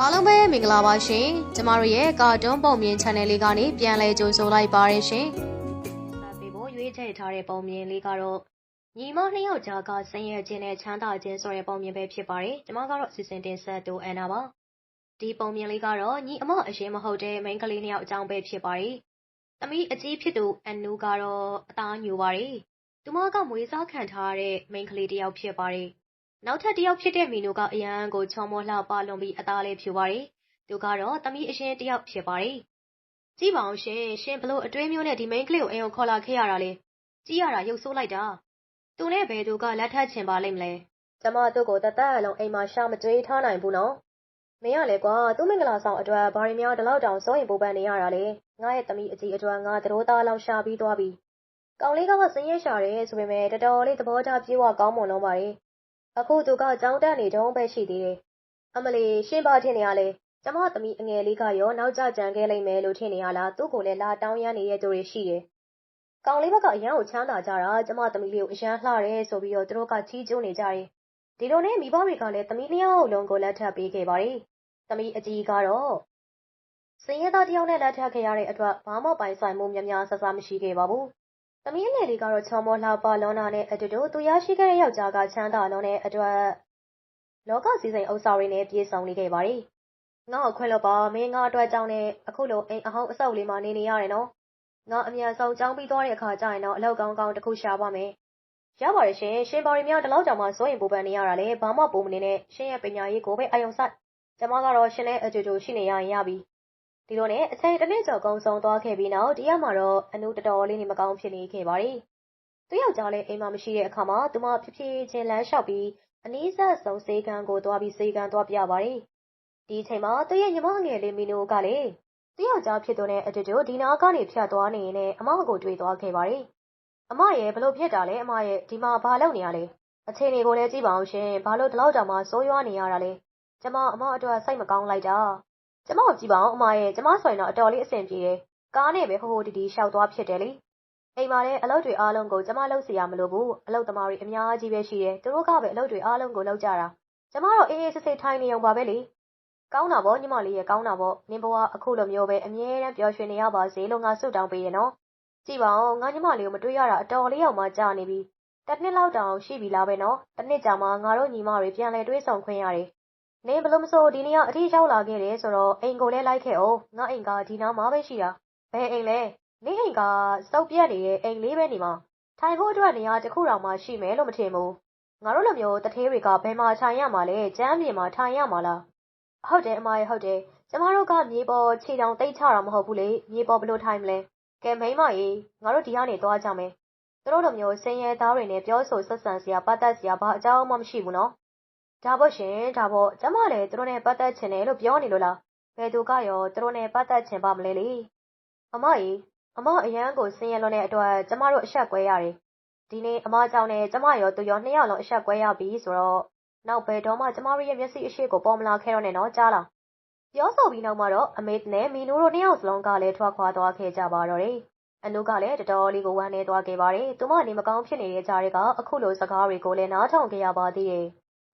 အားလုံးပဲမင်္ဂလာပါရှင်ကျမတို့ရဲ့ကာတွန်းပုံမြင် channel လေးကနေပြန်လည်ကြိုဆိုလိုက်ပါရရှင်ဆက်ပြီးဖို့ရွေးချယ်ထားတဲ့ပုံမြင်လေးကတော့ညီမနှစ်ယောက်ကြားကဆင်းရဲခြင်းနဲ့ချမ်းသာခြင်းဆိုတဲ့ပုံမြင်ပဲဖြစ်ပါတယ်ကျမကတော့အစီအစဉ်တင်ဆက်တူအန်နာပါဒီပုံမြင်လေးကတော့ညီအမအရင်မဟုတ်တဲ့မိန်းကလေးနှစ်ယောက်အကြောင်းပဲဖြစ်ပါတယ်သမီးအကြီးဖြစ်သူအန်နူကတော့အသားညူပါတယ်သူမကမွေးစားခံထားရတဲ့မိန်းကလေးတစ်ယောက်ဖြစ်ပါတယ် နောက်ထပ်တစ်ယောက်ဖြစ်တဲ့မီနိုက အရန်ကိုချောမောလှပလွန်ပြီး အသားလေးဖြူပါတယ်။သူကတော့ သမီးအရှင်တစ်ယောက်ဖြစ်ပါတယ်။ကြည့်ပါအောင်ရှင် ရှင်ဘလို့အတွေးမျိုးနဲ့ ဒီမိန်းကလေးကို အိမ်ကိုခေါ်လာခဲ့ရတာလေ။ကြည့်ရတာ ရုပ်ဆိုးလိုက်တာ။သူနဲ့ဘယ်သူက လက်ထပ်ချင်ပါလိမ့်မလဲ။ကျမသူ့ကိုတသက်အလုံး အိမ်မှာ ရှာမကြွေးထားနိုင်ဘူးနော်။မင်းရလေကွာ သူ့မင်္ဂလာဆောင်အတွက် ဘာရီများ ဒီလောက်တောင် စိုးရင်ပူပန်နေရတာလေ။ငါရဲ့သမီးအကြီးအတွက် ငါ သတို့သားလောက် ရှာပြီးသွားပြီ။ကောင်လေးကစင်းရဲရှာတယ်ဆိုပေမဲ့ တော်တော်လေး သဘောထားပြေဝကောင်းမွန်တော့ပါလေ။ အခုသူကကြောင်းတက်နေတုံးပဲရှိသေးတယ်။အမလီရှင်းပါထင်နေရလဲ။ကျမသမီးအငယ်လေးကရောနောက်ကျကြံခဲ့လိမ့်မယ်လို့ထင်နေရလားသူ့ကိုလည်းလာတောင်းရမ်းနေတဲ့သူတွေရှိတယ်။ကောင်လေးဘက်ကအရန်ကိုချမ်းသာကြတာကျမသမီးလေးကိုအရန်လှတယ်ဆိုပြီးတော့သူတို့ကချီးကျူးနေကြတယ်။ဒီလိုနဲ့မိဘတွေကလည်းသမီးနှစ်ယောက်လုံးကိုလက်ထပ်ပေးခဲ့ပါတယ်။သမီးအကြီးကတော့စင်ရသားတယောက်နဲ့လက်ထပ်ခဲ့ရတဲ့အတွက်ဘာမှပိုင်ဆိုင်မှုများများဆဆမရှိခဲ့ပါဘူး။ သမီးငယ်လေးကတော့ ချောမောလှပလွန်းတာနဲ့အတူတူ သူရရှိခဲ့တဲ့ ယောက်ျားက ချမ်းသာလွန်းတဲ့အတွက် လောကစည်းစိမ်ဥစ္စာတွေနဲ့ ပြည့်စုံနေခဲ့ပါတယ်။ငါ့ကိုခွင့်လွှတ်ပါ မင်းငါအတွက်ကြောင့်နဲ့ အခုလို အိမ်အဟောင်းအဆုတ်လေးမှာ နေနေရတယ်နော်။ငါ အမြန်ဆုံး ကျောင်းပြီးသွားတဲ့အခါကျရင်တော့ အလောက်ကောင်းကောင်းတစ်ခု ရှာပါမယ်။ရပါတယ်ရှင်။ရှင်ဘာရီများ ဒီလောက်ကြောင်မှ စိုးရင်ပူပန်နေရတာလေဘာမှပူမနေနဲ့ ရှင်ရဲ့ ပညာရေးကိုပဲအယုံစိုက်။ကျမကတော့ ရှင်နဲ့အတူတူ ရှိနေရရင်ရပြီ ဒီလိုနဲ့ အချိန်တစ်နှစ်ကျော် ကုန်ဆုံးသွားခဲ့ပြီးနောက်တရက်မှာတော့ အနု တော်တော်လေး နေမကောင်းဖြစ်နေခဲ့ပါတယ်။သူယောက်ျားလည်း အိမ်မှာမရှိတဲ့အခါမှာ သူမ ဖြည်းဖြည်းချင်း လမ်းလျှောက်ပြီး အနည်းဆက်ဆုံးစေကံကိုသွားပြီးစေကံသွားပြပါတယ်။ဒီအချိန်မှာ သူရဲ့ ညီမငယ်လေး မီနိုကလည်း သူယောက်ျားဖြစ်သူနဲ့အတူတူ ဒီနာကနေ ဖြတ်သွားနေရင်လည်းအမကို တွေ့သွားခဲ့ပါတယ်။အမရဲ့ဘလို့ဖြစ်တာလဲ အမရဲ့ဒီမှာ ဘာလုပ်နေရလဲ။အချိန်တွေကိုလည်း ကြည့်ပါအောင်ရှင်။ဘာလို့ ဒီလောက်တောင်မှစိုးရွားနေရတာလဲ။ကျမ အမအတွက် စိတ်မကောင်းလိုက်တာ။ ကျမကိုကြည့်ပါဦးအမရဲ့ကျမဆိုရင်တော့အတော်လေးအဆင်ပြေတယ်ကားနဲ့ပဲဟိုဟိုတီတီရှောက်သွားဖြစ်တယ်လေအိမ်မှာလည်းအလုပ်တွေအားလုံးကိုကျမလုပ်စီရမလို့ဘူးအလုပ်သမားတွေအများကြီးပဲရှိတယ်သူတို့ကပဲအလုပ်တွေအားလုံးကိုလုပ်ကြတာကျမတော့အေးအေးဆေးဆေးထိုင်နေုံပါပဲလေကောင်းတာပေါ့ညီမလေးရဲ့ကောင်းတာပေါ့နင်ဘဝအခုလိုမျိုးပဲအမြဲတမ်းပျော်ရွှင်နေရပါစေလို့ငါဆုတောင်းပေးရနော်ကြည့်ပါဦးငါညီမလေးကိုမတွေ့ရတာအတော်လေးအောင်မှကြာနေပြီတစ်နှစ်လောက်တောင်ရှိပြီလားပဲနော်တစ်နှစ်ကြာမှငါတို့ညီမတွေပြန်လဲတွေးဆောင်ခွင့်ရတယ် နင်ဘလို့မဆို ဒီနေ့ကအထီးရောက်လာခဲ့တယ်ဆိုတော့ အိမ်ကိုလည်း လိုက်ခဲ့အောင်ငါအိမ်က ဒီနားမှာပဲရှိတာ ဘယ်အိမ်လဲ နင်အိမ်ကစောက်ပြက်နေတဲ့ အိမ်လေးပဲနေမှာထိုင်ဖို့အတွက် နေရာတစ်ခုတောင်မှ ရှိမယ်လို့ မထင်ဘူး ငါတို့လိုမျိုးတထေးတွေက ဘယ်မှာထိုင်ရမှာလဲ ကျမ်းမြေမှာ ထိုင်ရမှာလား ဟုတ်တယ်အမရဲ့ဟုတ်တယ် ကျမတို့က မြေပေါ်ခြေတောင်တိတ်ချတာ မဟုတ်ဘူးလေ မြေပေါ်ဘလို့ထိုင်မလဲ ကဲမိမကြီးငါတို့ ဒီကနေ သွားကြမယ် သူတို့လိုမျိုး ဆင်းရဲသားတွေနဲ့ ပြောဆိုဆက်ဆံစရာ ပတ်သက်စရာ ဘာအကြောင်းမှ မရှိဘူးနော် ဒါပေါ့ရှင်ဒါပေါ့ကျမလည်းသူတို့နဲ့ပတ်သက်ချင်တယ်လို့ပြောနေလို့လားဘယ်သူကရောသူတို့နဲ့ပတ်သက်ချင်ပါမလဲလေအမကြီးအမအရန်ကိုဆင်းရဲလွန်းတဲ့အတွက်ကျမတို့အဆက်ကွဲရတယ်ဒီနေ့အမကြောင့်နဲ့ကျမရောသူရောနှစ်ယောက်လုံးအဆက်ကွဲရပြီဆိုတော့နောက်ဘယ်တော့မှကျမတို့ရဲ့မျက်စိအရှိကိုပေါ်မလာခဲ့တော့နဲ့နော်ကြားလားပြောဆိုပြီးနောက်မှာတော့အမေနဲ့မီနိုတို့နှစ်ယောက်စလုံးကလည်းထွက်ခွာသွားခဲ့ကြပါတော့တယ်အနုကလည်းတော်တော်လေးကိုဝမ်းနေသွားခဲ့ပါတယ်။သူမနေမကောင်းဖြစ်နေတဲ့ကြားတွေကအခုလိုစကားတွေကိုလည်းနားထောင်ခဲ့ရပါသေးတယ်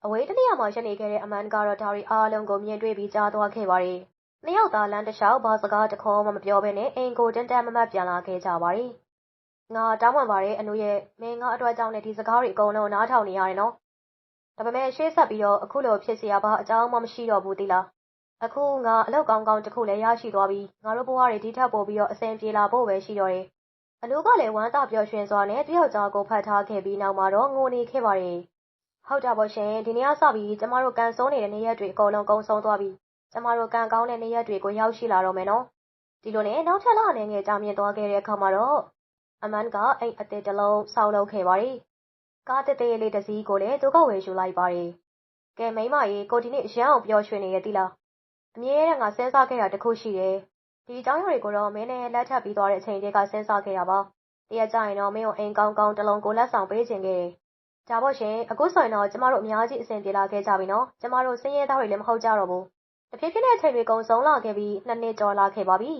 အဝေးတစ်နေရာမှာ ရပ်နေခဲ့တဲ့အမန်ကတော့ ဒါတွေအားလုံးကို မြင်တွေ့ပြီး ကြားသွားခဲ့ပါတယ်။နှစ်ယောက်သာ လမ်းတစ်လျှောက် ဘာစကားတစ်ခွန်းမှ မပြောဘဲနဲ့ အိမ်ကို တန်းတန်းမတ်မတ် ပြန်လာခဲ့ကြပါတယ်။ငါ တောင်းပန်ပါတယ် အနုရဲ့။မင်းငါ့အတွက်ကြောင့်နဲ့ ဒီစကားတွေအကုန်လုံး နားထောင်နေရတယ်နော်။ဒါပေမဲ့ ရှေ့ဆက်ပြီးတော့ အခုလိုဖြစ်စရာ ဘာအကြောင်းမှ မရှိတော့ဘူး သိလား။အခု ငါ အလုပ်ကောင်းကောင်းတစ်ခုလည်း ရရှိသွားပြီ။ငါတို့ဘဝတွေ ဒီထက်ပိုပြီးတော့ အဆင်ပြေလာဖို့ပဲ ရှိတော့တယ်။"အနုကလည်း ဝမ်းသာပျော်ရွှင်စွာနဲ့ သူ့ယောက်ျားကို ဖက်ထားခဲ့ပြီးနောက်မှာတော့ ငိုနေခဲ့ပါတယ် ဟုတ်တာပေါ့ရှင်ဒီနေ့ကစပြီးကျမတို့ကန်ဆိုးနေတဲ့နေရက်တွေအကုန်လုံးကုန်းဆုံးသွားပြီကျမတို့ကန်ကောင်းတဲ့နေရက်တွေကိုရောက်ရှိလာတော့မယ်နော်ဒီလိုနဲ့နောက်ထပ်လအနေငယ်ကြာမြင့်သွားခဲ့တဲ့အခါမှာတော့အမန်ကအိမ်အသစ်တစ်လုံးဆောက်လုပ်ခဲ့ပါတယ်ကားတသေးလေးတစ်စီးကိုလည်းသူကဝယ်ယူလိုက်ပါတယ်ကဲမိမကြီးကိုဒီနေ့ရမ်းအောင်ပျော်ရွှင်နေရသီလားအမြဲတမ်းကစဉ်းစားခဲ့တာတခုရှိတယ်ဒီအကြောင်းအရာတွေကိုတော့မင်းနဲ့လက်ထပ်ပြီးသွားတဲ့အချိန်တည်းကစဉ်းစားခဲ့ရပါတရက်ကြရင်တော့မင်းကိုအိမ်ကောင်းကောင်းတစ်လုံးကိုလက်ဆောင်ပေးခြင်းခဲ့တယ် ဒါပေါ့ရှင် အခုဆိုရင်တော့ ကျမတို့ အများကြီးအဆင်ပြေလာခဲ့ကြပြီနော် ကျမတို့စင်းရဲသားတွေလည်း မဟုတ်ကြတော့ဘူး တဖြည်းဖြည်းနဲ့ အချိန်တွေ ကုန်ဆုံးလာခဲ့ပြီးနှစ်နှစ်ကျော်လာခဲ့ပါပြီ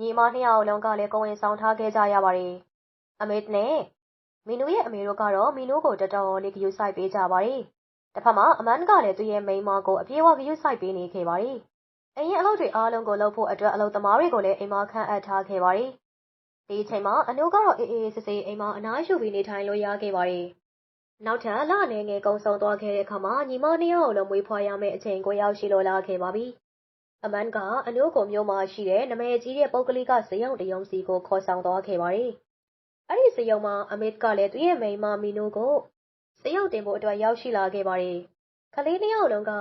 ညီမနှစ်ယောက်လုံးကလည်း ကိုဝင်ဆောင်ထားခဲ့ကြရပါတယ် အမေနဲ့ မီနူရဲ့အမေတို့ကတော့ မီနူကို တော်တော်လေး ဂရုစိုက်ပေးကြပါတယ်တစ်ဖက်မှာ အမန်ကလည်း သူ့ရဲ့မိန်းမကို အပြေးအဝ ဂရုစိုက်ပေးနေခဲ့ပါတယ် အိမ်ရဲ့အလုပ်တွေအားလုံးကို လုပ်ဖို့အတွက် အလုပ်သမားတွေကိုလည်း အိမ်မှာ ခန့်အပ်ထားခဲ့ပါတယ်။ဒီအချိန်မှာ အနိုးကတော့ အေးအေးဆေးဆေး အိမ်မှာ အနားယူပြီး နေထိုင်လို့ရခဲ့ပါတယ်။ နောက်ထပ်လအနေငယ်ကုံဆုံးသွားခဲ့တဲ့အခါမှာညီမနှစ်ယောက်လုံးမွေးဖွားရမယ့်အချိန်ကိုရောက်ရှိလို့လာခဲ့ပါပြီ။အမန်ကအနိုးကိုမျိုးမှာရှိတဲ့နမဲကြီးတဲ့ပုဂ္ဂလိကဇယုံတယုံစီကိုခေါ်ဆောင်သွားခဲ့ပါတယ်။အဲ့ဒီဇယုံမှာအမေကလည်းသူ့ရဲ့မိန်းမမီနိုကိုဇယုံတင်ဖို့အတွက်ရောက်ရှိလာခဲ့ပါတယ်။ကလေးနှစ်ယောက်လုံးက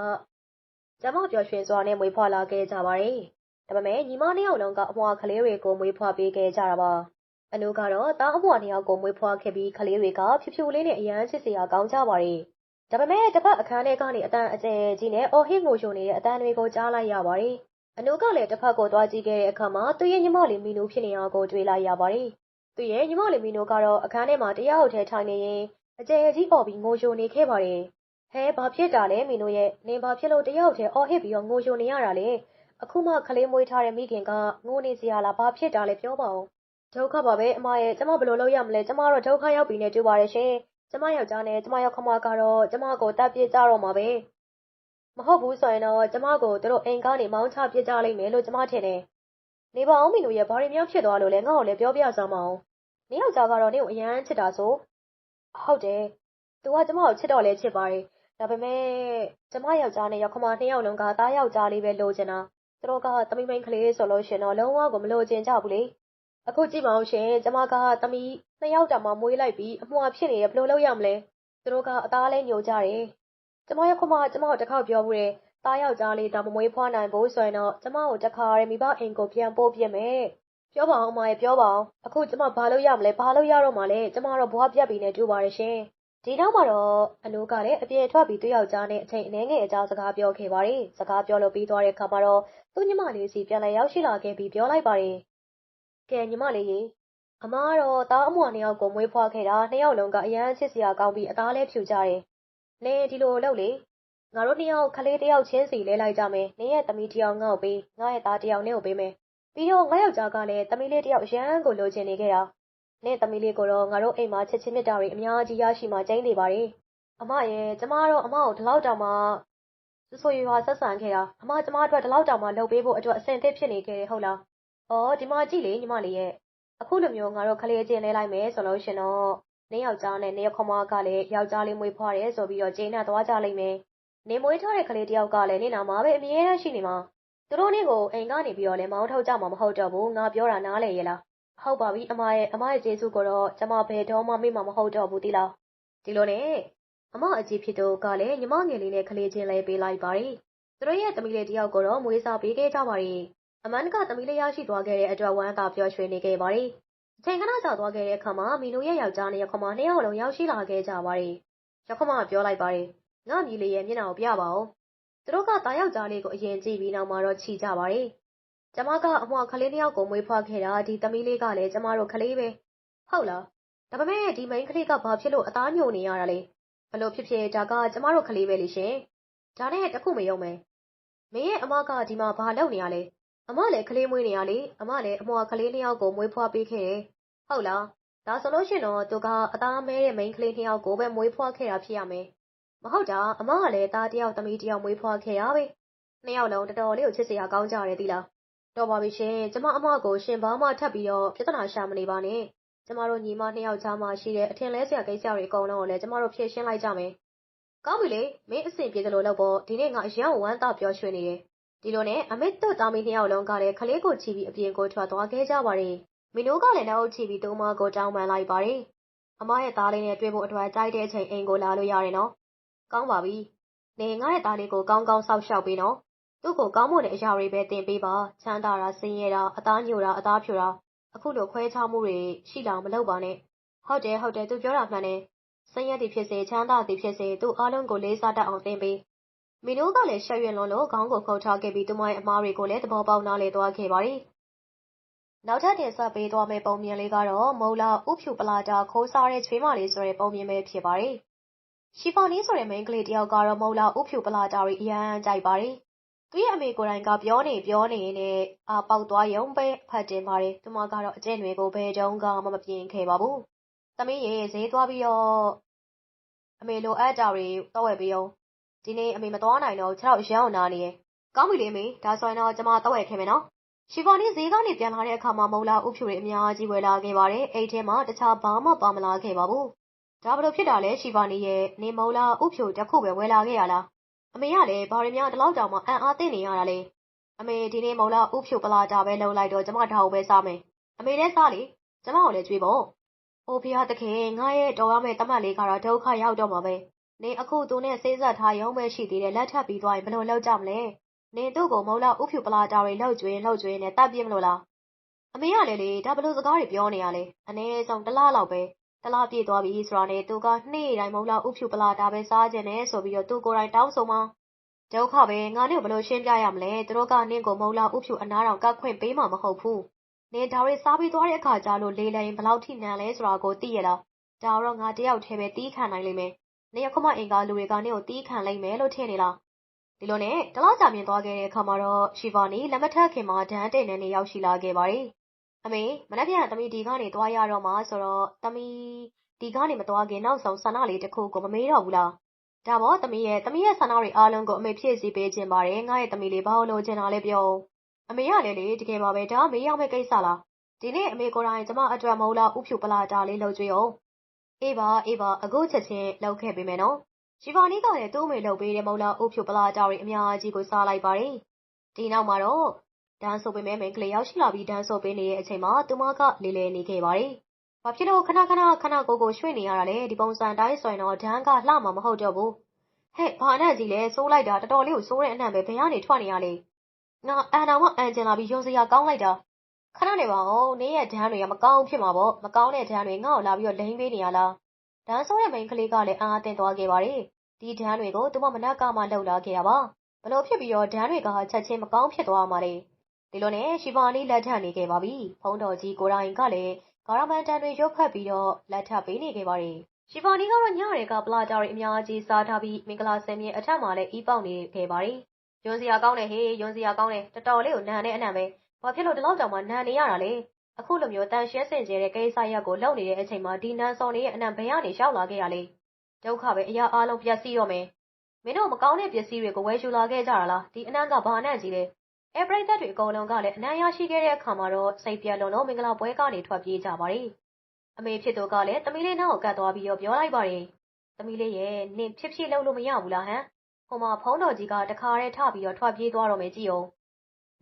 ကျမပျော်ရွှင်စွာနဲ့မွေးဖွားလာခဲ့ကြပါတယ်။ဒါပေမဲ့ညီမနှစ်ယောက်လုံးကအမွာကလေးတွေကိုမွေးဖွားပေးခဲ့ကြတာပါ။ အနုကတော့တားအမွာနှစ်ယောက်ကိုမွေးဖွားခဲ့ပြီးကလေးတွေကဖြူဖြူလေးနဲ့အရန်ချစ်စရာကောင်းကြပါတယ်။ဒါပေမဲ့တစ်ဖက်အခန်းထဲကနေအတန်အကျယ်ကြီးနဲ့အော်ဟစ်ငိုယိုနေတဲ့အတန်တွေကိုကြားလိုက်ရပါတယ်။အနုကလည်းတစ်ဖက်ကိုသွားကြည့်ခဲ့တဲ့အခါမှာသူ့ရဲ့ညီမလေးမီနူဖြစ်နေတာကိုတွေ့လိုက်ရပါတယ်။သူ့ရဲ့ညီမလေးမီနူကတော့အခန်းထဲမှာတရားဟုတ်ထဲထိုင်နေရင်အကျယ်ကြီးအော်ပြီးငိုယိုနေခဲ့ပါတယ်။ဟဲဘာဖြစ်တာလဲမင်းတို့ရဲ့နင်ဘာဖြစ်လို့တယောက်တည်းအော်ဟစ်ပြီးတော့ငိုယိုနေရတာလဲအခုမှကလေးမွေးထားတဲ့မိခင်ကငိုနေစရာလားဘာဖြစ်တာလဲပြောပါဦး ဒုက္ခပါပဲအမရဲ့ကျမဘယ်လိုလုပ်ရမလဲကျမတော့ဒုက္ခရောက်ပြီနဲ့တွေ့ပါတယ်ရှင်ကျမယောက်ျားနဲ့ကျမယောက်ခမကတော့ကျမကိုတတ်ပြစ်ကြတော့မှာပဲမဟုတ်ဘူးဆိုရင်တော့ကျမကိုတို့အိမ်ကနေမောင်းချပြစ်ကြလိမ့်မယ်လို့ကျမထင်တယ်နေပါအောင်မင်းတို့ရဲ့ဘာတွေများဖြစ်သွားလို့လဲငါ့ကိုလည်းပြောပြစမ်းမအောင်နေယောက်ျားကတော့နေကိုအရန်ချစ်တာဆိုဟုတ်တယ်သူကကျမကိုချစ်တော့လဲချစ်ပါတယ်ဒါပေမဲ့ကျမယောက်ျားနဲ့ယောက်ခမနှစ်ယောက်လုံးကသားယောက်ျားလေးပဲလိုချင်တာသူတို့ကသမီးမိန်းကလေးဆိုလို့ရှင်တော့လုံးဝကိုမလိုချင်ကြဘူးလေ အခုကြည့်မအောင်ရှင်ကျမကသမီးနှစ်ယောက်တောင်မှမွေးလိုက်ပြီးအမွှာဖြစ်နေရဘယ်လိုလုပ်ရမလဲသူတို့ကအသားလဲညိုကြတယ်ကျမယောက်ခမကျမကိုတစ်ခေါက်ပြောဘူးတယ်သားယောက်ျားလေးတောင်မမွေးဖွားနိုင်ဘူးဆိုရင်တော့ကျမကိုတခါရဲမိဘအိမ်ကိုပြန်ပို့ပြစ်မယ်ပြောပါအောင်မရဲ့ပြောပါအောင်အခုကျမဘာလုပ်ရမလဲဘာလုပ်ရတော့မှလဲကျမတော့ဘွားပြတ်ပြီးနေတူပါတယ်ရှင်ဒီနောက်မှာတော့အနိုးကလည်းအပြင်ထွက်ပြီးသူ့ယောက်ျားနဲ့အချိန်အနည်းငယ်အကြာစကားပြောခဲ့ပါတယ်။စကားပြောလို့ပြီးသွားတဲ့အခါမှာတော့သူ့ညီမလေးစီပြန်လည်ရောက်ရှိလာခဲ့ပြီးပြောလိုက်ပါတယ်။ ကဲညီမလေးရေအမကတော့တားအမွာနှစ်ယောက်ကိုမွေးဖွားခဲ့တာနှစ်ယောက်လုံးကအရန်ချစ်စရာကောင်းပြီးအသားလဲဖြူကြတယ်။နေဒီလိုလုပ်လေငါတို့နှစ်ယောက်ကလေးတစ်ယောက်ချင်းစီလဲလိုက်ကြမယ်။နင်းရဲ့သမီးတစ်ယောက်ငါ့ကိုပေးငါရဲ့သားတစ်ယောက်နင်းကိုပေးမယ်။ပြီးတော့ငါယောက်ျားကလည်းသမီးလေးတစ်ယောက်ရန်ကိုလိုချင်နေခဲ့တာ။နဲ့သမီးလေးကိုတော့ငါတို့အိမ်မှာချစ်ချင်းမြတ်တာတွေအများကြီးရရှိမှကျင်းနေပါတယ်။အမရဲ့ကျမတော့အမကိုဒီလောက်တောင်မှဆွဆွရွာဆက်ဆံခဲ့တာအမကျမအတွက်ဒီလောက်တောင်မှလုပ်ပေးဖို့အတွက်အဆင်သင့်ဖြစ်နေခဲ့တယ်ဟုတ်လား။ အော်ဒီမှာကြည့်လေညီမလေးရဲ့အခုလိုမျိုးငါတို့ကလေးချင်းလဲလိုက်မယ်ဆိုလို့ရှင်တော့နင်းယောက်ျားနဲ့နင်းခမကလည်းယောက်ျားလေးမွေးဖွားတယ်ဆိုပြီးတော့ကျင်းနဲ့သွားကြလိမ့်မယ်။နင်းမွေးထားတဲ့ကလေးတယောက်ကလည်းနင်းနာမှာပဲအမြဲတမ်းရှိနေမှာ။သူတို့နင်းကိုအိမ်ကနေပြီးတော့လည်းမောင်းထုတ်ကြမှာမဟုတ်တော့ဘူးငါပြောတာနားလေရဲ့လားဟုတ်ပါပြီအမရဲ့အမရဲ့ကျေးဇူးကိုတော့ကျမဘယ်တော့မှမေ့မှာမဟုတ်တော့ဘူးတိလားဒီလိုနဲ့အမအကြီးဖြစ်တော့ကလည်းညီမငယ်လေးနဲ့ကလေးချင်းလေးပေးလိုက်ပါတယ်သူတို့ရဲ့သမီးလေးတယောက်ကိုတော့မွေးစားပေးခဲ့ကြပါတယ် အမန်ကသမီးလေး ရရှိသွားခဲ့တဲ့အတွက် ဝမ်းသာပျော်ရွှင်နေခဲ့ပါတယ် အချိန်ခဏကြာသွားခဲ့တဲ့အခါမှာ မီနိုရဲ့ ယောက်ျားနဲ့ ယောက်ခမ နှစ်ယောက်လုံး ရောက်ရှိလာခဲ့ကြပါတယ် ယောက်ခမပြောလိုက်ပါတယ် ငါမြည်လေးရဲ့ မျက်နှာကို ပြပါဦး သူတို့ကတာယောက်ျားလေးကို အရင်ကြည့်ပြီး နောက်မှာတော့ခြိကြပါတယ် ကျမက အမွှာကလေးနှစ်ယောက်ကို မွေးဖွားခဲ့တာ ဒီသမီးလေးကလည်း ကျမတို့ ကလေးပဲ ဟုတ်လား ဒါပေမဲ့ဒီမိန်းကလေးက ဘာဖြစ်လို့ အသားညိုနေရတာလဲဘလို့ဖြစ်ဖြစ် ဒါက ကျမတို့ ကလေးပဲလေရှင် ဒါနဲ့ တခုမယုံမယ် မင်းရဲ့အမက ဒီမှာ ဘာလုပ်နေရလဲ အမလည်းကလေးမွေးနေရလေအမလည်းအမွှာကလေးနှစ်ယောက်ကိုမွေးဖွားပေးခဲ့တယ်ဟုတ်လားဒါဆိုလို့ရှင်တော့သူကအသားမဲတဲ့မိန်းကလေးနှစ်ယောက်ကိုပဲမွေးဖွားခဲ့တာဖြစ်ရမယ်မဟုတ်တာအမကလည်းသားတစ်ယောက်သမီးတစ်ယောက်မွေးဖွားခဲ့ရပဲနှစ်ယောက်လုံးတော်တော်လေးကိုချစ်စရာကောင်းကြတယ်သီလားတော်ပါပြီရှင်ကျမအမကိုရှင်ဘာမှထပ်ပြီးတော့ပြဿနာရှာမနေပါနဲ့ကျမတို့ညီမနှစ်ယောက်ကြားမှာရှိတဲ့အထင်လဲစရာကိစ္စတွေအကုန်လုံးကိုလည်းကျမတို့ဖြေရှင်းလိုက်ကြမယ်ကောင်းပြီလေမင်းအဆင်ပြေသလိုလုပ်ဖို့ဒီနေ့ငါအရန်ဝမ်းသာပျော်ရွှင်နေတယ် ဒီလိုနဲ့ အမေတို့တာမီနှစ်ယောက်လုံးကလည်း ခလေးကိုချီပြီး အပြင်ကို ထွက်သွားခဲ့ကြပါတယ် မီနိုးကလည်းနောက်ချီပြီးသုံးမကို တောင်းပန်လိုက်ပါတယ် အမရဲ့သားလေးနဲ့ တွေ့ဖို့အတွက် ကြိုက်တဲ့အချိန် အိမ်ကိုလာလို့ရတယ်နော် ကောင်းပါပြီ နေ ငါရဲ့သားလေးကို ကောင်းကောင်း စောင့်ရှောက်ပေးနော် သူ့ကို ကောင်းမွန်တဲ့အရာတွေပဲ သင်ပေးပါ ချမ်းသာတာ ဆင်းရဲတာ အသားညိုတာ အသားဖြူတာ အခုလို ခွဲခြားမှုတွေရှိလာမလုပ်ပါနဲ့ ဟုတ်တယ် ဟုတ်တယ် သူပြောတာမှန်တယ် ဆင်းရဲသည်ဖြစ်စေ ချမ်းသာသည်ဖြစ်စေ သူ့အားလုံးကို လေးစားတတ်အောင် သင်ပေး မီနိုးကလည်း ရှက်ရွံ့လွန်လို့ ခေါင်းကိုခုတ်ထားခဲ့ပြီး သူမရဲ့အမားတွေကိုလည်း သဘောပေါက်နားလည်သွားခဲ့ပါတယ် နောက်ထပ်တင်ဆက်ပေးသွားမယ့် ပုံမြင်လေးကတော့ မုံလာဥဖြူပလာတာ ခိုးစားတဲ့ချွေးမလေးဆိုတဲ့ ပုံမြင်ပဲဖြစ်ပါတယ် ရှီဖော်နီဆိုတဲ့ မိန်းကလေးတယောက်ကတော့ မုံလာဥဖြူပလာတာတွေ အရန်ကြိုက်ပါတယ် သူ့ရဲ့အမေကိုယ်တိုင်က ပြောနေပြောနေနဲ့ အာပေါက်သွားရုံပဲဖတ်တင်ပါတယ် သူမကတော့ အကျင့်တွေကို ဘယ်တုန်းကမှ မပြင်ခဲ့ပါဘူး သမီးရေ ဈေးသွားပြီးတော့ အမေလိုအပ်တာတွေတော့ဝယ်ပြီးအောင် ဒီနေ့အမေမသွားနိုင်တော့ခြေထောက်ရမ်းအောင်နာနေရကောင်းပြီလေအမေဒါဆိုရင်တော့ကျမတော့ဝယ်ခဲ့မယ်နော်ရှီဖာနီဈေးကနေပြန်လာတဲ့အခါမှာမုံလာဥဖြူတွေအများကြီးဝယ်လာခဲ့ပါတယ်အိတ်ထဲမှာတခြားဘာမှပါမလာခဲ့ပါဘူးဒါဘလို့ဖြစ်တာလဲရှီဖာနီရဲ့နေမုံလာဥဖြူတစ်ခုပဲဝယ်လာခဲ့ရလားအမေကလည်းဘာတွေများဒီလောက်တောင်မှအံ့အားသင့်နေရတာလဲအမေဒီနေ့မုံလာဥဖြူပလာတာပဲလုံလိုက်တော့ကျမဒါကိုပဲစားမယ်အမေလည်းစားလေကျမကိုလည်းကြွေးပေါ့။အိုဖေဟာတခင်ငါရဲ့တော်ရမယ့်တမတ်လေးကတော့ဒုက္ခရောက်တော့မှာပဲ။ နေအခု သူနဲ့စိတ်ဆက်ထားရုံပဲရှိသေးတယ်လက်ထပ်ပြီးသွားရင်ဘယ်လိုလုပ်ကြမလဲ။နေသူ့ကိုမုံလောက်ဥဖြူပလာတာတွေလှုပ်ကြွေးလှုပ်ကြွေးနဲ့တတ်ပြင်းမလို့လား။အမေကလည်းလေဒါဘလို့စကားတွေပြောနေရလဲ။အနည်းဆုံးတစ်လလောက်ပဲ။တစ်လပြည့်သွားပြီဆိုတာနဲ့သူကနေ့တိုင်းမုံလောက်ဥဖြူပလာတာပဲစားခြင်းနဲ့ဆိုပြီးတော့သူကိုယ်တိုင်တောင်းဆိုမှဒုက္ခပဲငါနဲ့ဘလို့ရှင်းပြရမလဲသူတို့ကနင့်ကိုမုံလောက်ဥဖြူအနားတော်ကတ်ခွင့်ပေးမှာမဟုတ်ဘူးနင်ဒါတွေစားပြီးသွားတဲ့အခါကျလို့လေလံရင်ဘလောက်ထိနံလဲဆိုတာကိုသိရလားဒါတော့ငါတယောက်တည်းပဲတီးခံနိုင်လိမ့်မယ် နေရခမအင်္ဂါလူတွေကနင့်ကိုတီးခံလိုက်မယ်လို့ထင်နေလားဒီလိုနဲ့တလားကြာမြင်သွားခဲ့တဲ့အခါမှာတော့ရှီဗာနီလက်မထက်ခင်မှာဒန်းတိတ်နေနေရောက်ရှိလာခဲ့ပါတယ်အမေမနေ့ပြန်သမီးဒီကနေသွားရတော့မှဆိုတော့သမီးဒီကနေမသွားခင်နောက်ဆုံးဆန္ဒလေးတစ်ခုကိုမမေးတော့ဘူးလားဒါပေါ့သမီးရဲ့သမီးရဲ့ဆန္ဒတွေအားလုံးကိုအမေဖြည့်ဆည်းပေးခြင်းပါတယ်ငါရဲ့သမီးလေးဘာလို့လိုချင်တာလဲပြောအမေရလေလေတကယ်ပါပဲဒါမေးရောက်မဲ့ကိစ္စလားဒီနေ့အမေကိုယ်တိုင်ကျမအတွက်မဟုတ်လားဥဖြူပလာတာလေးလှုပ်ကြွေးအောင် အေးပါအေးပါအခုချက်ချင်းလှုပ်ခဲ့ပေးမယ်နော်ရှီဗာနီကလည်းသူ့အမေလှုပ်ပေးတဲ့မဟုတ်လားဥဖြူပလာတာတွေအများကြီးကိုစားလိုက်ပါတယ်ဒီနောက်မှာတော့ဒန်းဆိုပေးမယ်မိန်းကလေးရောက်ရှိလာပြီးဒန်းဆိုပေးနေတဲ့အချိန်မှာသူမကလေးလေးနေခဲ့ပါတယ်ဘာဖြစ်လို့ခဏခဏခဏကိုကိုရွှေ့နေရတာလဲဒီပုံစံတိုင်းဆိုရင်တော့ဒန်းကလှမှာမဟုတ်တော့ဘူးဟဲ့ဘာအနံ့ကြီးလဲစိုးလိုက်တာတော်တော်လေးကိုစိုးတဲ့အနံ့ပဲဘယ်ကနေထွက်နေရလဲငါအန်တော်ကအန်ကျင်လာပြီးယုံစရာကောင်းလိုက်တာ ခဏနေပါဦးနင်းရဲ့ဒန်းတွေကမကောင်းဖြစ်မှာပေါ့မကောင်းတဲ့ဒန်းတွေငါ့ကိုလာပြီးတော့လိမ့်ပေးနေရလားဒန်းဆိုးရဲ့မိန်းကလေးကလည်းအာအသင်သွားခဲ့ပါတယ်ဒီဒန်းတွေကိုသူမမနက်ကမှလှုပ်လာခဲ့တာပါဘလို့ဖြစ်ပြီးတော့ဒန်းတွေကချက်ချင်းမကောင်းဖြစ်သွားမှာလေဒီလိုနဲ့ရှီဗာနီလက်ထပ်နေခဲ့ပါပြီဖုံးတော်ကြီးကိုရိုင်းကလည်းဂါရမန်တန်တွေရုပ်ဖက်ပြီးတော့လက်ထပ်ပေးနေခဲ့ပါတယ်ရှီဗာနီကတော့ညတွေကပလာတာတွေအများကြီးစားထားပြီးမင်္ဂလာဆင်မြင်အထက်မှာလည်းအီးပေါက်နေခဲ့ပါတယ်။ယွန်စရာကောင်းတယ်ဟေးယွန်စရာကောင်းတယ်တော်တော်လေးကိုနန်တဲ့အနံပဲ။ ဘာဖြစ်လို့ ဒီလောက်တောင်မှနန်နေရတာလဲ။အခုလိုမျိုးတန်ရှင်းစင်ကြဲတဲ့ ကိစ္စရက်ကို လုပ်နေတဲ့အချိန်မှာ ဒီနန်စော်နေရဲ့ အနံဘယ်ကနေ ရောက်လာခဲ့ရလဲ။ဒုက္ခပဲ အရာအလုံးပြက်စီးတော့မယ်။မင်းတို့မကောင်းတဲ့ပစ္စည်းတွေကို ဝယ်ယူလာခဲ့ကြတာလား။ဒီအနံကဘာအနံကြီးလဲ။အဲ ပရိသတ်တွေ အကုန်လုံးကလည်း အနံရရှိခဲ့တဲ့အခါမှာတော့ စိတ်ပြက်လုံးလုံးမင်္ဂလာပွဲကနေ ထွက်ပြေးကြပါတယ်။အမေဖြစ်သူကလည်း သမီးလေးနောက်ကိုကတ်သွားပြီးတော့ ပြောလိုက်ပါတယ်။သမီးလေးရဲ့နင်ဖြစ်ဖြစ်လုပ်လို့ မရဘူးလားဟမ် ဟိုမှာဖုံးတော်ကြီးက တခါတည်း ထပြီးတော့ ထွက်ပြေးသွားတော့မယ် ကြည့်အောင်။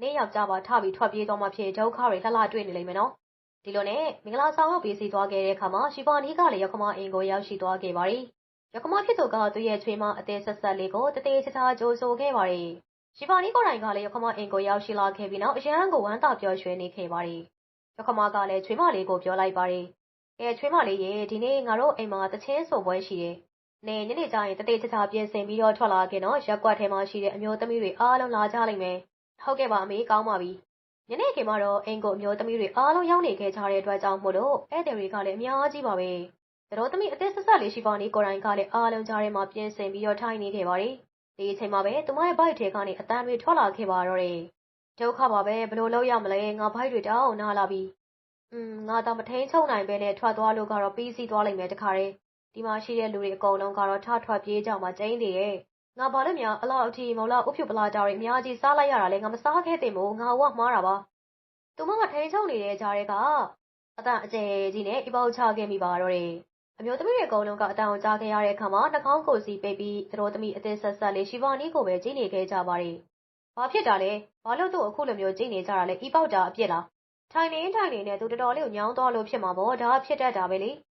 နေ့ယောက်ျားပါထပြီးထွက်ပြေးသွားမှဖြစ်ဒုက္ခတွေလှလှတွေ့နေလိမ့်မယ်နော်။ဒီလိုနဲ့မင်္ဂလာဆောင်ရောက်ပြီးစီသွားခဲ့တဲ့အခါမှာရှီဖာနီကလည်းရခမအင်ကိုရောက်ရှိသွားခဲ့ပါတယ်။ရခမဖြစ်သူကသူ့ရဲ့ချွေးမအသေးဆက်ဆက်လေးကိုတသေးချာချာကြိုးဆိုခဲ့ပါတယ်။ရှီဖာနီကိုယ်တိုင်ကလည်းရခမအင်ကိုရောက်ရှိလာခဲ့ပြီးနောက်အရန်ကိုဝမ်းသာပျော်ရွှင်နေခဲ့ပါတယ်။ရခမကလည်းချွေးမလေးကိုပြောလိုက်ပါတယ်။အဲချွေးမလေးရေဒီနေ့ငါတို့အိမ်မှာတချင်းဆိုပွဲရှိတယ်။နေညနေကျရင်တသေးချာချာပြင်ဆင်ပြီးတော့ထွက်လာခင်တော့ရက်ကွက်ထဲမှာရှိတဲ့အမျိုးသမီးတွေအားလုံးလာကြလိမ့်မယ်။ ဟုတ်ကဲ့ပါအမေကောင်းပါပြီ။ညနေခင်းမှာတော့အိမ်ကိုအမျိုးသမီးတွေအားလုံးရောက်နေခဲ့ကြတဲ့အတွက်ကြောင့်မို့လို့ဧည့်သည်တွေကလည်းအများကြီးပါပဲ။သတော်သမီးအသက်ဆက်ဆက်လေးရှိပါနေကိုယ်တိုင်ကလည်းအားလုံးကြားထဲမှာပြင်ဆင်ပြီးတော့ထိုင်နေခဲ့ပါတယ်။ဒီအချိန်မှာပဲသူမရဲ့ဘိုက်ထဲကနေအတန်းတွေထွက်လာခဲ့ပါတော့တယ်။ဒုက္ခပါပဲဘလို့လုပ်ရမလဲငါဘိုက်တွေတောင်းနာလာပြီ။อืมငါတော့မထိန်ချုံနိုင်ပဲနဲ့ထွက်သွားလို့ကတော့ပြီးစီးသွားလိမ့်မယ်တခါတည်း။ဒီမှာရှိတဲ့လူတွေအကုန်လုံးကတော့ထထွက်ပြေးကြမှာကျင်းနေရဲ့။ ငါဘာလို့များ အလောက်အထိမဟုတ်လားဥဖြူပလာတာတွေ အများကြီး စားလိုက်ရတာလဲ ငါမစားခဲ့သင့်ဘူး ငါဝမှားတာပါ။သူမက ထိန်ချုံနေတဲ့ကြားထဲကအတန်အကျယ်ကြီးနဲ့အပေါက်ချခဲ့မိပါတော့တယ်။အမျိုးသမီးတွေအကုန်လုံးကအတန်ကိုကြားခဲ့ရတဲ့အခါမှာ နှာခေါင်းကိုစီပိတ်ပြီး သတော်သမီး အသေးဆက်ဆက်လေး ရှိပါနီးကိုပဲ ကြည့်နေခဲ့ကြပါတယ်။ဘာဖြစ်တာလဲ။ဘာလို့ သူ့အခုလိုမျိုး ကြည့်နေကြတာလဲ။ဤပေါက်တာ အပြစ်လား။ထိုင်နေထိုင်နေနဲ့ သူတော်တော်လေးကို ညောင်းသွားလို့ဖြစ်မှာပေါ့။ဒါဖြစ်တတ်တာပဲလေ။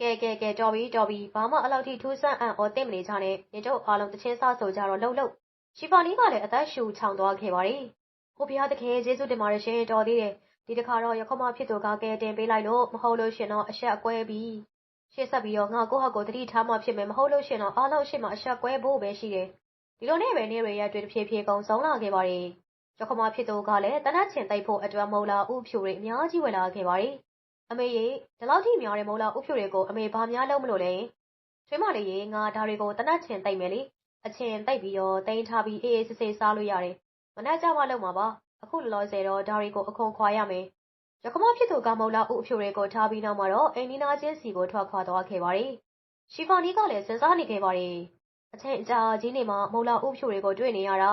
ကဲကဲကဲတော်ပြီတော်ပြီဘာမှအလောက်ထိထူးဆန်းအံ့ဩသင့်မနေကြနဲ့။နေတို့အားလုံးတချင်းစားဆိုကြတော့လှုပ်လှုပ်။ရှိပါနီးကလည်းအသက်ရှူချောင်သွားခဲ့ပါတယ်။ဟိုဘုရားသခင်ကျေးဇူးတင်ပါတယ်ရှင်တော်သေးတယ်။ဒီတခါတော့ရခမဖြစ်သူကကဲတင်ပေးလိုက်လို့မဟုတ်လို့ရှင်တော့အဆက်အကွဲပြီ။ရှေ့ဆက်ပြီးတော့ငါကိုဟောက်ကိုတတိထားမှဖြစ်မယ်မဟုတ်လို့ရှင်တော့အားလုံးရှိမှအဆက်ကွဲဖို့ပဲရှိတယ်။ဒီလိုနဲ့ပဲနေရရဲ့တွေ့တစ်ဖြည်းဖြည်းကုံဆုံးလာခဲ့ပါတယ်။ရခမဖြစ်သူကလည်းတနတ်ချင်တိတ်ဖို့အတွက်မဟုတ်လားဥဖြူတွေအများကြီးဝင်လာခဲ့ပါတယ်။ အမေရေဒီလောက်ထိများတယ်မဟုတ်လားဥဖြူတွေကိုအမေဘာများလုပ်မလို့လဲ။ချွေးမလေးရေငါဒါတွေကိုတနတ်ချင်တိတ်မယ်လေ။အချင်တိတ်ပြီးတော့တိန်ထားပြီးအေးအေးဆေးဆေးစားလို့ရတယ်။မနှက်ကြမှလုပ်မှာပါ။အခုလောလောဆယ်တော့ဒါတွေကိုအခွန်ခွာရမယ်။ရခမဖြစ်သူကမဟုတ်လားဥအဖြူတွေကိုထားပြီးနောက်မှာတော့အိမ်နီးနားချင်းစီကိုထွက်ခွာသွားခဲ့ပါတယ်။ရှီဖာနီကလည်းစဉ်းစားနေခဲ့ပါတယ်။အချိန်အကြာကြီးနေမှမဟုတ်လားဥဖြူတွေကိုတွေ့နေရတာ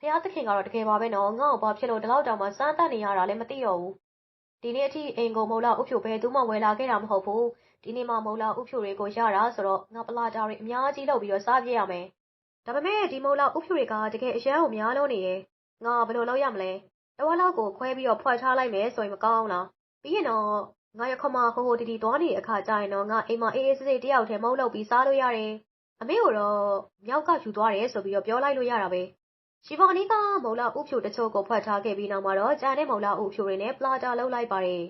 ဖះသခင်ကတော့တကယ်ပါပဲနော်ငါ့ကိုဘာဖြစ်လို့ဒီလောက်တောင်မှစမ်းသပ်နေရတာလဲမသိတော့ဘူး ဒီနေ့အထိ အိမ်ကို မုံလာဥဖြူဘယ်သူမှ ဝယ်လာခဲ့တာမဟုတ်ဘူး ဒီနေ့မှ မုံလာဥဖြူတွေကို ရတာဆိုတော့ ငါ ပလာတာတွေအများကြီးလုပ်ပြီးတော့စားပြရမယ် ဒါပေမဲ့ ဒီမုံလာဥဖြူတွေက တကယ် အရန်ကို များလုံးနေတယ် ငါ ဘယ်လိုလုပ်ရမလဲ တဝက်လောက်ကို ခွဲပြီးတော့ဖွက်ထားလိုက်မယ်ဆိုရင် မကောင်းလား ပြီးရင်တော့ ငါ ရခမဟိုဟိုတီတီသွားနေတဲ့အခါကျရင်တော့ ငါ အိမ်မှာ အေးအေးဆေးဆေး တယောက်တည်း မုံလုပ်ပြီး စားလို့ရတယ် အမေကိုတော့ မြောက်က ယူသွားတယ်ဆိုပြီးတော့ပြောလိုက်လို့ရတာပဲ ရှီဗော်နီကမုံလာဥဖြူတချို့ကို ဖွက်ထားခဲ့ပြီးနောက်မှာတော့ ကျန်တဲ့ မုံလာဥဖြူတွေနဲ့ ပလာတာလုပ်လိုက်ပါတယ်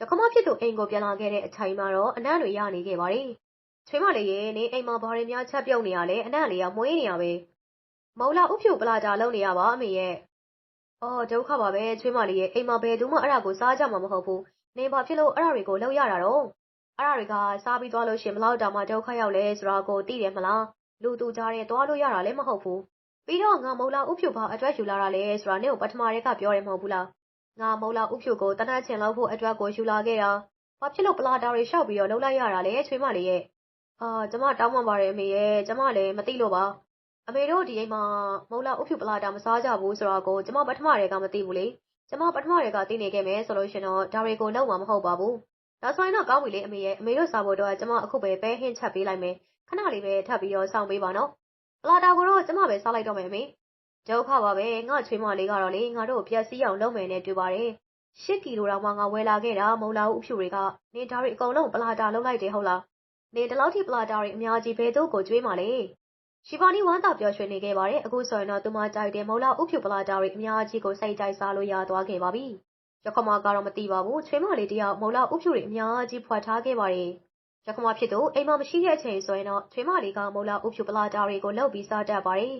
ရခမဖြစ်သူအိမ်ကို ပြန်လာခဲ့တဲ့အချိန်မှာတော့ အနံ့တွေရနေခဲ့ပါတယ် ချွေးမလေးရေနေအိမ်မှာ ဘာတွေများ ချက်ပြုတ်နေရလဲ အနံ့လေးက မွေးနေရပဲ မုံလာဥဖြူပလာတာလုပ်နေရပါအမေရဲ့ အော် ဒုက္ခပါပဲ ချွေးမလေးရေအိမ်မှာ ဘယ်သူမှ အဲ့ဒါကို စားကြမှာမဟုတ်ဘူးနေဘာဖြစ်လို့ အဲ့ဒါတွေကို လုပ်ရတာတော့အဲ့ဒါတွေက စားပြီးသွားလို့ရှင်ဘလောက်တောင်မှ ဒုက္ခရောက်လဲဆိုတာကို သိတယ်မလား လူသူကြားတဲ့သွားလို့ရတာလည်း မဟုတ်ဘူး ပြီးတော့ ငါ မုံလာဥဖြူဘာအတွက်ယူလာတာလဲဆိုတာ နင့်ကို ပထမတည်းက ပြောတယ်မဟုတ်ဘူးလား ငါ မုံလာဥဖြူကိုတနတ်ချင်လောက်ဖို့အတွက်ကို ယူလာခဲ့တာ ဘာဖြစ်လို့ ပလာတာတွေရှောက်ပြီးတော့လှုပ်လိုက်ရတာလဲ ချွေးမလေးရဲ့ အာ ကျမ တောင်းပန်ပါတယ်အမေရဲ့ ကျမလည်း မသိလို့ပါ အမေတို့ ဒီအိမ်မှာ မုံလာဥဖြူပလာတာ မစားကြဘူးဆိုတော့ကို ကျမ ပထမတည်းက မသိဘူးလေ ကျမ ပထမတည်းက သိနေခဲ့မယ်ဆိုလို့ရှင်တော့ ဒါတွေကို လုံးဝမဟုတ်ပါဘူး ဒါဆိုရင်တော့ ကောင်းပြီလေ အမေရဲ့ အမေတို့စားဖို့တော့ကျမ အခုပဲ ပဲဟင်းချက်ပေးလိုက်မယ် ခဏလေးပဲ ထပ်ပြီးတော့ စောင့်ပေးပါနော် ပလာတာကိုတော့ကျမပဲစားလိုက်တော့မယ်အမေဒုက္ခပါပဲငါချွေးမလေးကတော့လေငါတို့ပြက်စီးအောင်လုပ်မယ်နဲ့တွေ့ပါတယ်၈ကီလိုတောင်မှငါဝယ်လာခဲ့တာမုံလာဦးဖြူတွေကနေဒါတွေအကုန်လုံးပလာတာလုပ်လိုက်တယ်ဟုတ်လားနေဒီလောက်ထိပလာတာတွေအများကြီးဘယ်တော့ကိုကျွေးမှလဲရှီဗာနီဝမ်းသာပျော်ရွှင်နေခဲ့ပါတယ်အခုဆိုရင်တော့သူမကြိုက်တဲ့မုံလာဦးဖြူပလာတာတွေအများကြီးကိုစိတ်ကြိုက်စားလို့ရသွားခဲ့ပါပြီရခမကတော့မသိပါဘူးချွေးမလေးတယောက်မုံလာဦးဖြူတွေအများကြီးဖွက်ထားခဲ့ပါတယ် ရခမဖြစ်သူအိမ်မှာမရှိတဲ့အချိန်ဆိုရင်တော့ ချွေးမလေးကမုံလာဦးဖြူပလာတာတွေကိုလှုပ်ပြီး စားတတ်ပါတယ်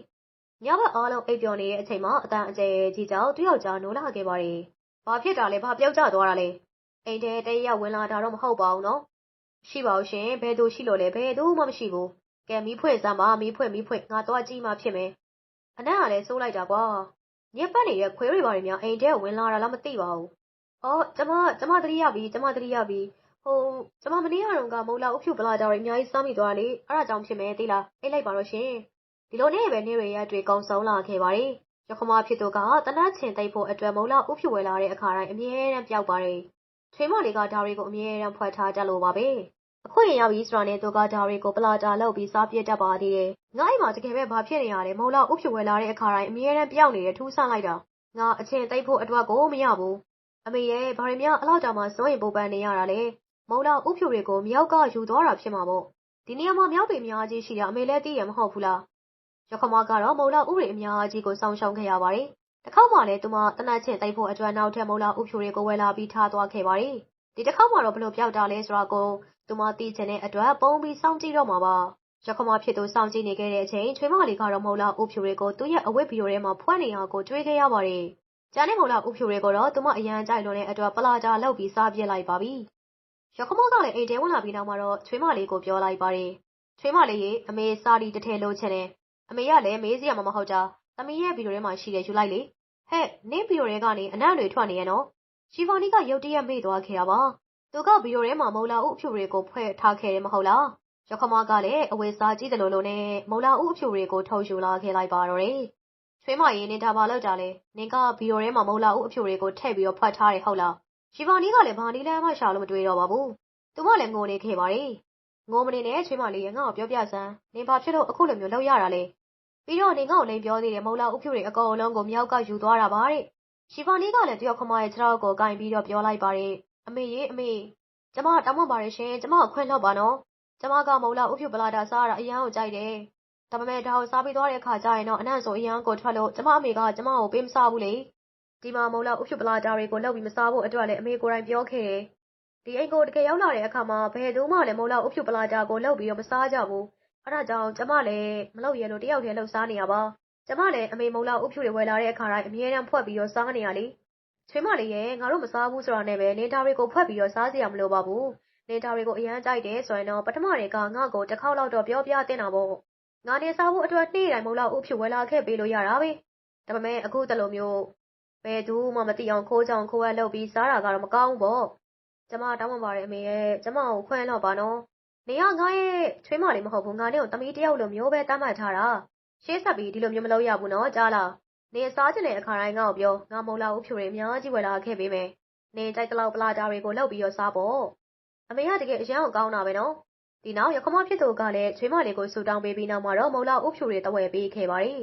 ညဘက်အားလုံး အိပ်ပျော်နေတဲ့အချိန်မှာအတန်အကျယ်ကြီးကြောင်သူ့ယောက်ျား နိုးလာခဲ့ပါတယ်။ဘာဖြစ်တာလဲ ဘာပြောက်ကျသွားတာလဲ။အိမ်ထဲတရရောက် ဝင်လာတာတော့ မဟုတ်ပါဘူးနော်။ရှိပါဦးရှင် ဘယ်သူရှိလို့လဲ ဘယ်သူမှမရှိဘူး။ကဲ မီးဖွင့်စမ်းပါ မီးဖွင့် မီးဖွင့် ငါတော့ကြည့်မှဖြစ်မယ်။အနံ့ကလည်းစိုးလိုက်တာကွာ။ညက်ပတ်နေတဲ့ ခွေးတွေဘာတွေများ အိမ်ထဲဝင်လာတာလား မသိပါဘူး။အော် ကျမ ကျမ သတိရပြီ ကျမ သတိရပြီ။ ဟိုကျမမနေ့ကတော့ကမုံလာအုပ်ဖြူပလာတာတွေအများကြီးစားမိသွားလေ။အဲ့ဒါကြောင့်ဖြစ်မယ်သိလား။အိတ်လိုက်ပါတော့ရှင်။ဒီလိုနဲ့ပဲနေရရတွေကုံဆုံးလာခဲ့ပါတယ်။ရခမဖြစ်သူကတနတ်ချင်သိပ်ဖို့အတွက်မုံလာဥဖြူဝဲလာတဲ့အခါတိုင်းအမြဲတမ်းပျောက်ပါတယ်။ချွေးမလေးကဒါတွေကိုအမြဲတမ်းဖွက်ထားတတ်လို့ပါပဲ။အခုရင်ရောက်ပြီးစရာနဲ့သူကဒါတွေကိုပလာတာလုပ်ပြီးစားပြစ်တတ်ပါသေးတယ်။ငါအိမ်မှာတကယ်ပဲဘာဖြစ်နေရလဲမုံလာဥဖြူဝဲလာတဲ့အခါတိုင်းအမြဲတမ်းပျောက်နေတဲ့ထူးဆန်းလိုက်တာ။ငါအချင်းသိပ်ဖို့အတွက်ကိုမရဘူး။အမေရဲ့ဘာတွေများအလောက်တောင်မှစိုးရင်ပူပန်နေရတာလဲ။ မုံလာဥဖြူတွေကို မြောက်ကယူသွားတာဖြစ်မှာပေါ့။ဒီနေရာမှာမြောက်ပေများကြီးရှိတာအမေလည်းသိရမဟုတ်ဘူးလား။ရခမကတော့မုံလာဥတွေအများကြီးကိုစောင့်ရှောက်ခဲ့ရပါတယ်။တစ်ခေါက်မှလည်းသူမတနတ်ချင်းတိုက်ဖို့အတွက်နောက်ထပ်မုံလာဥဖြူတွေကိုဝယ်လာပြီးထားသွားခဲ့ပါတယ်။ဒီတစ်ခေါက်မှတော့ဘလို့ပြောက်တာလဲဆိုတာကိုသူမသိချင်တဲ့အတွက်ပုံပြီးစောင့်ကြည့်တော့မှာပါ။ရခမဖြစ်သူစောင့်ကြည့်နေခဲ့တဲ့အချိန်ချွေးမလေးကတော့မုံလာဥဖြူတွေကိုသူ့ရဲ့အဝတ်ဗီဒီယိုထဲမှာဖွင့်နေရကိုတွေ့ခဲ့ရပါတယ်။ကျန်တဲ့မုံလာဥဖြူတွေကိုတော့သူမအရန်ကြိုက်လွန်တဲ့အတွက်ပလာတာလောက်ပြီးစားပြစ်လိုက်ပါပြီ။ ရခမကလည်းအိမ်ထဲဝင်လာပြီးနောက်မှာတော့ချွေးမလေးကိုပြောလိုက်ပါတယ်။ချွေးမလေးရေအမေစာဒီတစ်ထည်လိုချင်တယ်အမေကလည်းမေးစရာမှမဟုတ်တာသမီးရဲ့ဗီဒီယိုထဲမှာရှိတယ်ယူလိုက်လေဟဲ့နင်းဗီဒီယိုထဲကနေအနံ့တွေထွက်နေရနော်ရှီဖာနီကရုတ်တရက်မေ့သွားခဲ့တာပါသူကဗီဒီယိုထဲမှာမုံလာဦးအဖြူတွေကိုဖွဲ့ထားခဲ့တယ်မဟုတ်လားရခမကလည်းအဝယ်စားကြည့်တယ်လို့လို့နဲ့မုံလာဦးအဖြူတွေကိုထုတ်ယူလာခဲ့လိုက်ပါတော့တယ်ချွေးမရင်နေဒါပါလောက်တာလဲနင်ကဗီဒီယိုထဲမှာမုံလာဦးအဖြူတွေကိုထည့်ပြီးတော့ဖွက်ထားတယ်ဟုတ်လား ရှီဖာနီကလည်း ဘာနီလန်းမှရှာလို့ မတွေ့တော့ပါဘူး သူမလည်း ငိုနေခဲ့ပါတယ် ငိုမနေနဲ့ ချွေးမလေးရငါ့ကိုပြောပြစမ်း နင်ဘာဖြစ်လို့ အခုလိုမျိုးလောက်ရတာလဲ ပြီးတော့နေငေါ့လိန်ပြောသေးတယ် မုံလာဥဖြူတွေ အကုန်လုံးကိုမြောက်ကယူသွားတာပါတဲ့ရှီဖာနီကလည်းတယောက်ခမရဲ့ ခြေထောက်ကိုကင်ပြီးတော့ ပြောလိုက်ပါတယ် အမေရေ အမေ ကျမ တောင်းပန်ပါတယ်ရှင် ကျမကို ခွင့်လွှတ်ပါနော် ကျမက မုံလာဥဖြူပလာတာ စားတာ အရန်ကိုကြိုက်တယ် ဒါပေမဲ့ ဒါကိုစားပြီးသွားတဲ့အခါကျရင်တော့ အနံ့ဆိုအရန်ကိုထွက်လို့ ကျမအမေက ကျမကို ပေးမစားဘူးလေ ဒီမှာမုံလာဥဖြူပလာတာတွေကိုလှုပ်ပြီးမစားဖို့အတွက်လည်းအမေကိုယ်တိုင်ပြောခဲ့တယ်ဒီအိမ်ကိုတကယ်ရောက်လာတဲ့အခါမှာဘယ်သူမှလည်းမုံလာဥဖြူပလာတာကိုလှုပ်ပြီးတော့မစားကြဘူးအဲ့ဒါကြောင့်ကျမလည်းမလုပ်ရလို့တယောက်တည်းလှုပ်စားနေရပါကျမလည်းအမေမုံလာဥဖြူတွေဝယ်လာတဲ့အခါတိုင်းအမြဲတမ်းဖွက်ပြီးတော့စားနေရလေချွေးမလေးရဲ့ငါတို့မစားဘူးဆိုတာနဲ့ပဲနေတာတွေကိုဖွက်ပြီးတော့စားစီရမလို့ပါဘူးနေတာတွေကိုအရန်ကြိုက်တယ်ဆိုရင်တော့ပထမတွေကငါ့ကိုတစ်ခေါက်လောက်တော့ပြောပြတင်တာပေါ့ငါနေစားဖို့အတွက်နေ့တိုင်းမုံလာဥဖြူဝယ်လာခဲ့ပေးလို့ရတာပဲဒါပေမဲ့အခုတလိုမျိုး ဘယ်သူမှမသိအောင်ခိုးကြောင်ခိုးဝဲလုပ်ပြီးစားတာကတော့မကောင်းဘူးပေါ့ကျမတောင်းပန်ပါတယ်အမေရဲ့ကျမကိုခွင့်တော့ပါနော်နေကငါရဲ့ချွေးမလေးမဟုတ်ဘူးငါနဲ့ကိုသမီးတယောက်လိုမျိုးပဲတတ်မှတ်ထားတာရှေးဆက်ပြီးဒီလိုမျိုးမလုပ်ရဘူးနော်ကြားလားနေစားချင်တဲ့အခါတိုင်းငါ့ကိုပြောငါမုံလာဦးဖြူတွေအများကြီးဝယ်လာခဲ့ပေးမယ်နေကြိုက်တလောက်ပလာတာတွေကိုလှုပ်ပြီးတော့စားပေါ့အမေကတကယ်အရန်ကောင်းတာပဲနော်ဒီနောက်ရခမဖြစ်သူကလည်းချွေးမလေးကိုဆူတောင်းပေးပြီးနောက်မှာတော့မုံလာဦးဖြူတွေတဝယ်ပေးခဲ့ပါတယ်